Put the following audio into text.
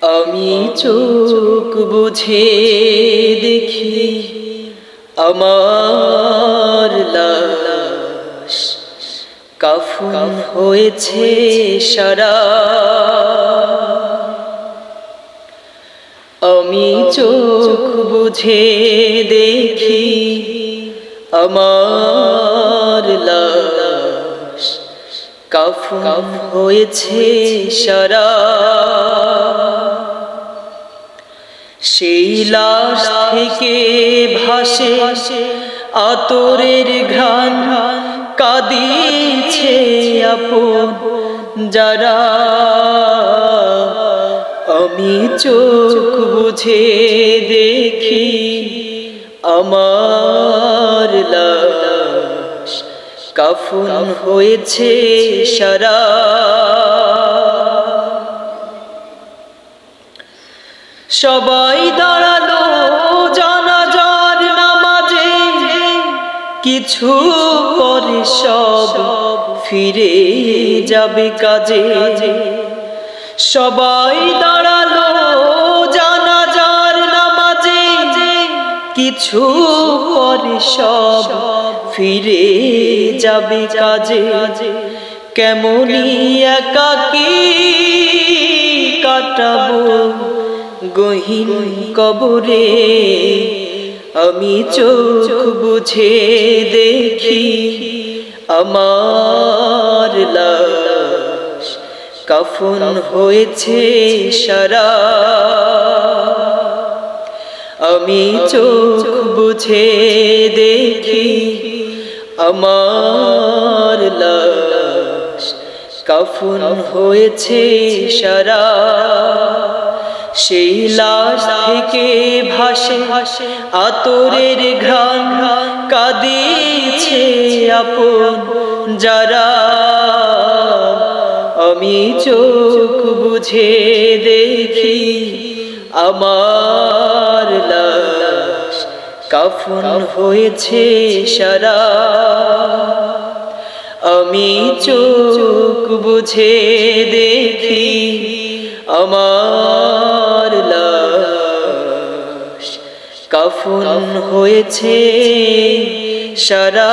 আমি চোখ বুঝে দেখি আমার লাশ। কাফন হয়েছে সারা। আমি চোখ বুঝে দেখি আমার লাশ। কাফন হয়েছে সারা। সেই লাশ থেকে ভাসে আতরের ঘ্রাণ কাঁদিছে আপন যারা। আমি চোখ বুঝে দেখি আমার লাশ কাফন হয়েছে সারা। সবাই দাঁড়াল জানাজার নামাজে। কিছু পরে সব ফিরে যাবে কাজে। সবাই দাঁড়াল জানাজার নামাজে। কিছু পরে সব ফিরে যাবে কাজে। কেমনই একাকী কাটাবো। গহীন কবরে আমি চোখ বুঝে দেখি আমার লাশ কাফন হয়েছে সারা। আমি চোখ বুঝে দেখি আমার লাশ কাফন হয়েছে সারা। সেই লাশ থেকে ভাসে আতরের ঘ্রাণ কাঁদিছে আপন যারা। আমি চোখ বুঝে দেখি আমার লাশ কাফন হয়েছে সারা। আমি চোখ বুঝে দেখি আমার লাশ কাফন হয়েছে সারা